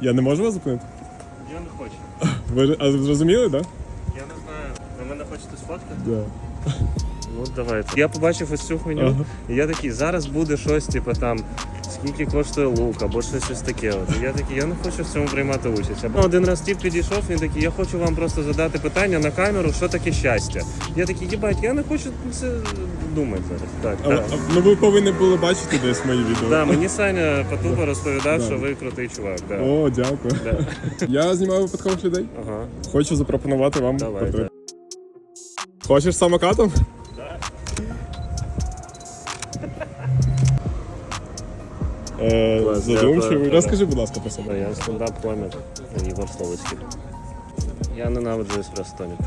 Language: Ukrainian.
Я не можу вас зупинити? Я не хочу. Ви а зрозуміли, так? Я не знаю. Ви мене хочете сфоткати? Да? Да. Ну давайте. Я побачив ось цю хуйню, Ага. і я такий, зараз буде щось, типу там. Скільки коштує лук, або щось ось таке. От. І я такий, я не хочу в цьому приймати участь. Або один раз тіп підійшов, він такий, я хочу вам просто задати питання на камеру, що таке щастя. Я такий, їбать, я не хочу це думати зараз. Так, А, так. а, ну ви повинні були бачити десь мої відео. Да, мені Саня Потупа розповідав, Да. що ви крутий чувак. Да. О, дякую. Да. Я знімаю випадкових людей. Ага, Хочу запропонувати вам давай. портрет. Хочеш самокатом? Е, задумчивий. Розкажи, будь ласка, про себе. Я стендап комік Ігор Словицький. Я ненавиджу еспресо тонік.